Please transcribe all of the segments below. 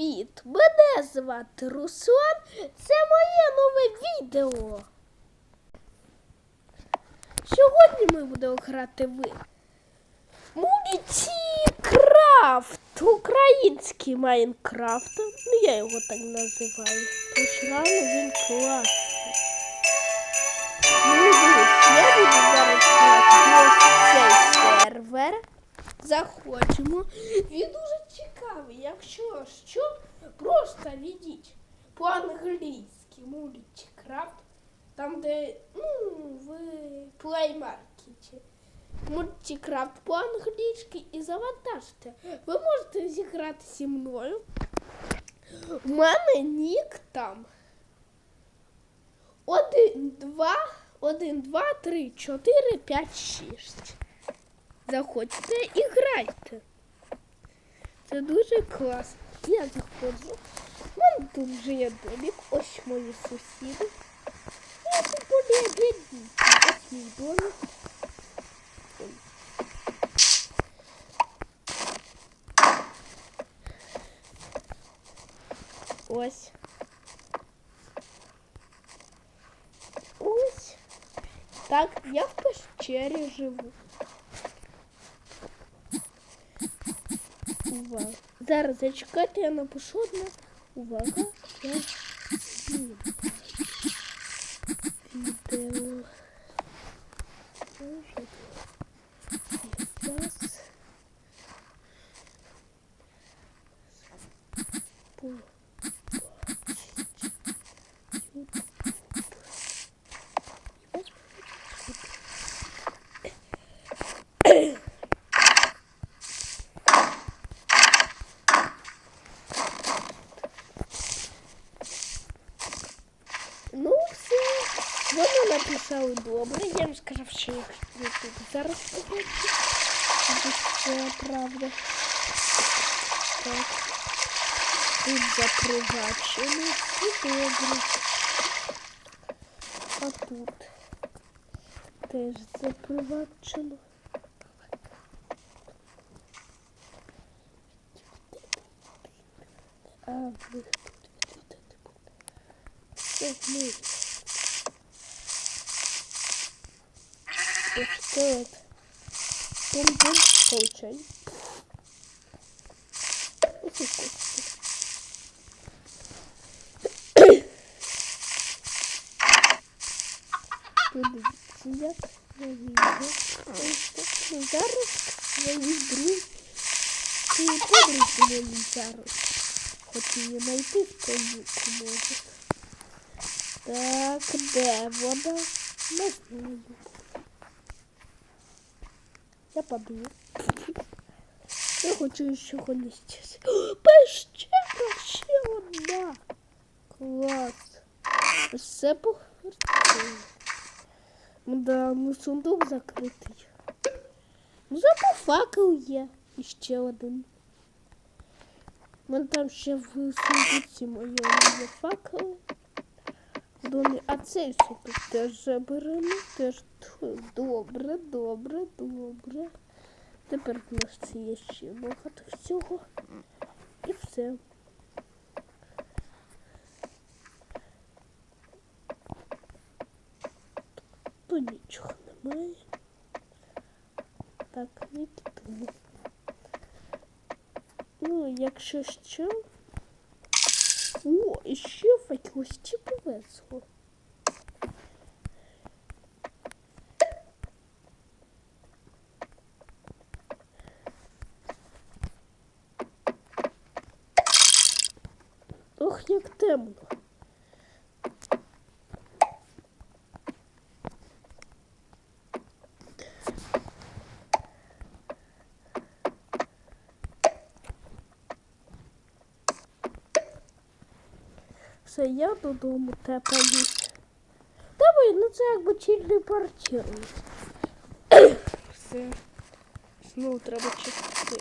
Привіт! Мене звати Руслан. Це моє нове відео. Сьогодні ми будемо грати в Мультикрафт. Український Майнкрафт. Ну, я його так називаю. Тож реально він класний. Ну, сервер. Заходимо. Він. Якщо що, просто відіть по-англійськи мультикрафт. Там, де ну, в плеймаркеті. Мультикрафт по-англійськи і завантажте. Ви можете зіграти зі мною. У мене нік там. Один, два, один, два, три, чотири, п'ять, шість. Заходьте і грайте. Це дуже класно. Я заходжу. У мене тут вже є домик. Ось мої сусіди. Я тут буду бідні. Ось мій домик. Ой. Ось. Ось. Так, я в пещері живу. Увага. Зараз зачекайте, я напишу одне. Увага. Я знімаю. відео. Зараз. Ну, все Вони написали добре. Я їм сказав, що їх YouTube зараз побачу. Це правда. Так. Тут запривачено. І добре. А тут теж запривачено. А ви тут відвідати буде. Ох, ну. Ось так. Бум-бум, получай. Ось і кості. Подивіться, як я вийду. Ось так. Ну, зараз свої друзі. І подружки мені зараз. Хочу її знайти в каюку може. Так, де вона? Не знаю. Я подумаю. Я хочу ще ходити. Пещера ще одна. Клас. Все похвертило. Да, ну сундук закритий. Зато факел є. І ще один. У там ще в сундуці моєму є факел. Домі. А цей сундук теж заберемо. Теж добре, добре, добре. Тепер в нас є ще багато всього. І все. Тут нічого немає. Так, не піду. Ну, якщо що. О, і ще повезло. Як темно. Все, я додому тепаюсь. Давай, ну це якби телепортирують. Все. Знову треба чистити.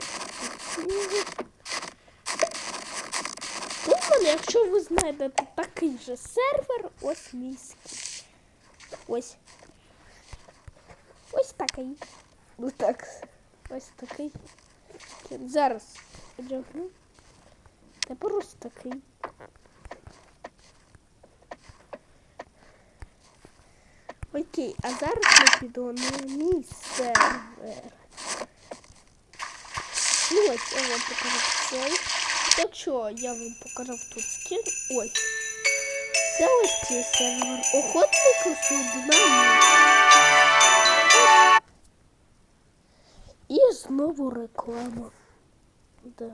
Мене, якщо ви знайдете такий же сервер, ось міський. Ось. Ось такий. Ну так. Ось такий. Зараз одягну. Тепер ось такий. Окей, а зараз ми підемо на мій сервер. Ну ось я вам показав цей. То що я вам показав тут скін. Ось. Це ось цей сервер. Охотники судна. І реклама. Да.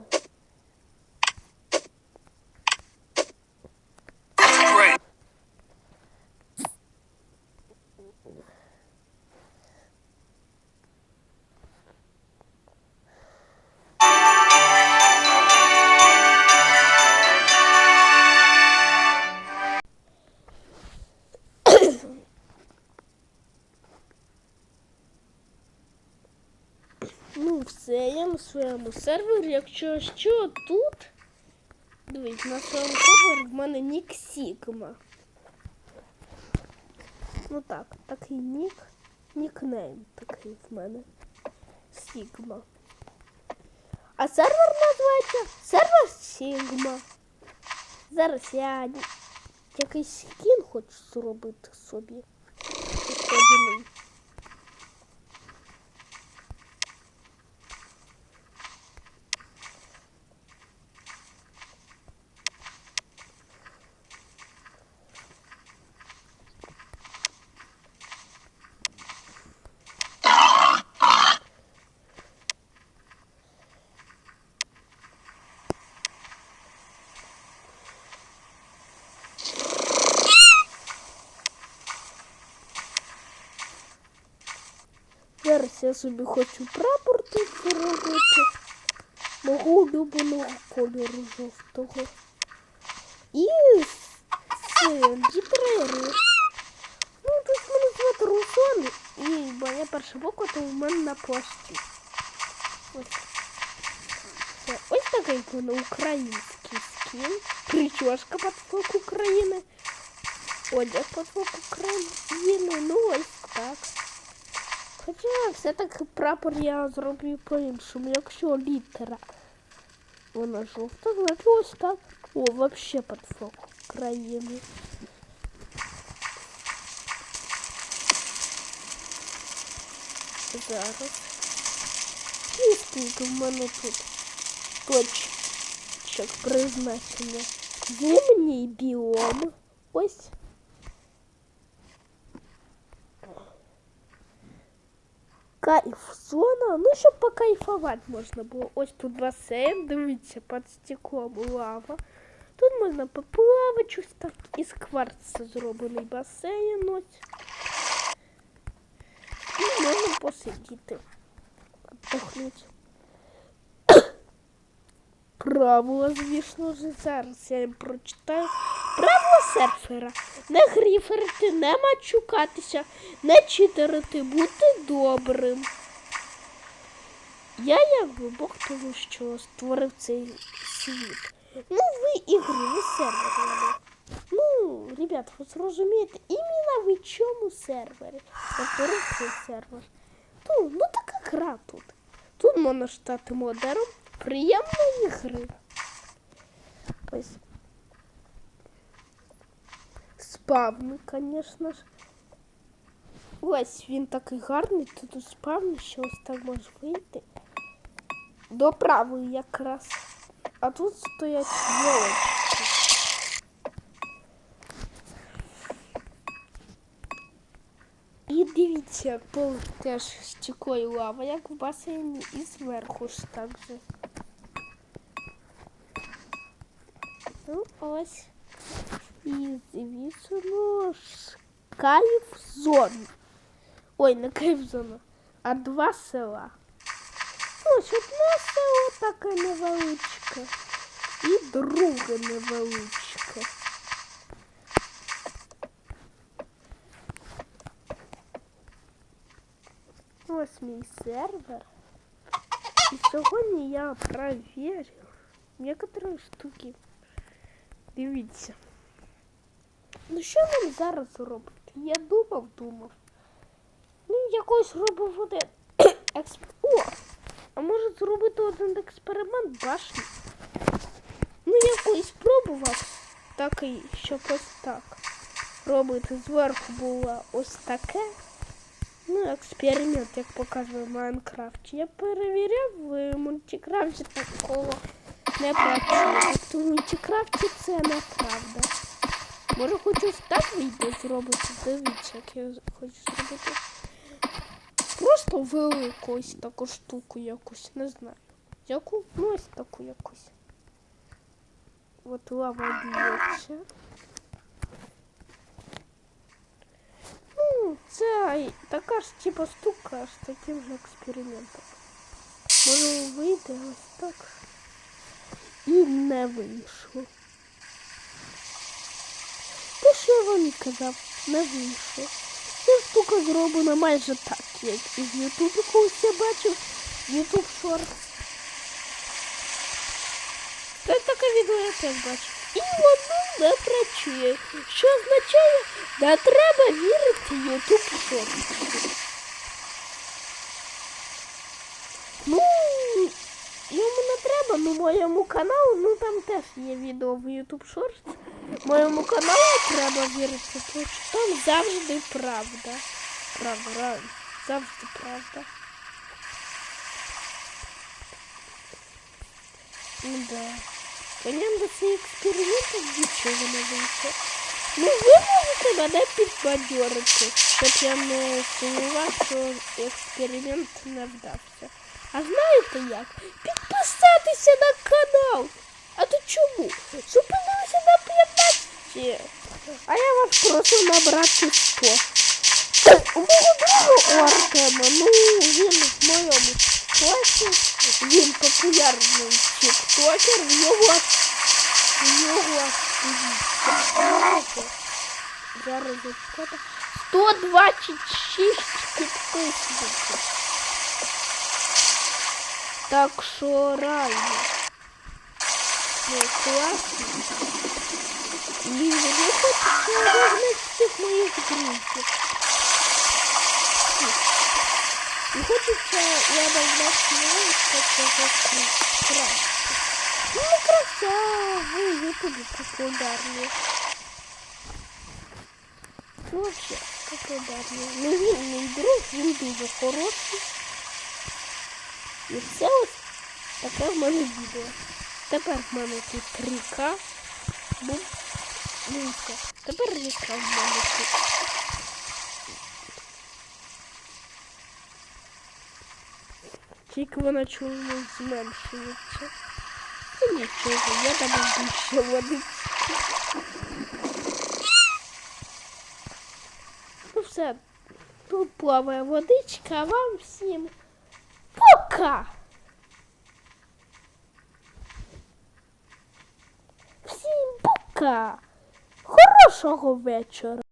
Я на своєму сервері. Якщо що тут. Дивись, на своєму сервері в мене нік Сігма. Ну так, такий нік. Нікнейм такий в мене. Сігма. А сервер називається сервер Сігма. Зараз я якийсь скін хочу зробити собі. Особливий. Зараз я собі хочу прапор тут зробити. Мого улюбленого кольору жовтого. І дітрери. Ну, тут мене звати Руслан, і моя перша буква, то в мене на плащі. Ось. Це ось такий в мене український скін. Прическа під флаг України. Одяг під флаг України. Ну ось так. Хоча все-таки прапор я зроблю по-іншому, якщо літера. Вона жовта, значить ось так. О, вообще під флаг України. Зараз. Скільки в мене тут точок призначення. Зимній біом. Ось. Кайф зона. Ну, щоб покайфувати можна було. Ось тут басейн, дивіться, під стеклом лава. Тут можна поплавати щось так. Із кварца зроблений басейн. Ось. І можна посидіти. Отдохнути. Правила, звісно ж, зараз я їм прочитаю. Серфера. Не гріферити, не мачукатися, не читерити, бути добрим. Я якби Бог тому, що створив цей світ. Ну, ви ігри, ви сервери. Ну, ребят, ви зрозумієте, іменно в чому сервері. Я створив цей сервер. Ну, ну така гра тут. Тут можна стати модером приємної гри. Ось. Спавни, звісно ж. Ось він такий гарний, тут у спавні, що ось так може вийти. До правої якраз. А тут стоять йолочки. І дивіться, пол теж стікою лава, як в басейні, і зверху ж так же. Ну, ось. І звісно ж кайф зона. Ой, не кайф зона, а два села. Ось одне село таке невеличке. І друге невеличке. Ось мій сервер. І сьогодні я проверю некоторые штуки. Дивіться. Ну що нам зараз робити? Я думав, думав. Ну, якось робив один експ... О! А може зробити один експеримент башні? Ну, я придумував такий, щоб ось так робити. Зверху було ось таке. Ну, експеримент, як показує в Майнкрафті. Я перевіряв в мультикрафті такого не працює. В мультикрафті це неправда. Може хоч ось так відео зробити. Дивіться, як я хочу зробити. Просто велику ось таку штуку якусь, не знаю. Яку? Ну ось таку якусь. От лава б'ється. Ну, це така ж типа штука з таким же експериментом. Може вийде ось так. І не вийшло. Те, що я вам і казав, не вийшло. Ця штука зроблена майже так, як і в Ютубі колись я бачив. Ютуб Шорт. Та таке відео я теж бачив. І воно не працює. Що означає, не треба вірити Ютуб Шорт. Ну, йому не треба, ну моєму каналу, ну там теж є відео в YouTube Shorts. Моєму каналу треба вірити, тому що там завжди правда. Правда, реально. Завжди правда. Ну да. Конем до цих експериментів нічого не вийшло. Ну, ви можете мене підбадьорити, щоб я не сумнівав, що експеримент не вдався. А знаєте як? Підписатися на канал. А то чому? Зупинилися на 15. А я вас прошу набрати 100. У мого друга у Артема, ну він в моєму класі, він популярний тіктокер, в нього, в нього, зараз скажу, 126 підписників. Так що реально. Ну, класно. І не хочеться розмити всіх моїх друзів. Не хочеться я назвати нового, що це за краще. Ну, краса, ви в ютубі популярні. Ну, вообще, популярні. Ну, він друг, він хороший. І це ось таке в мене відео. Тепер в мене тут 3К. Ну. Тепер ріка в мене. Тільки вона чомусь зменшується. Ну нічого, я там ще води. Ну все, тут плаває водичка, а вам всім пока! Всім пока! cachorro, velho.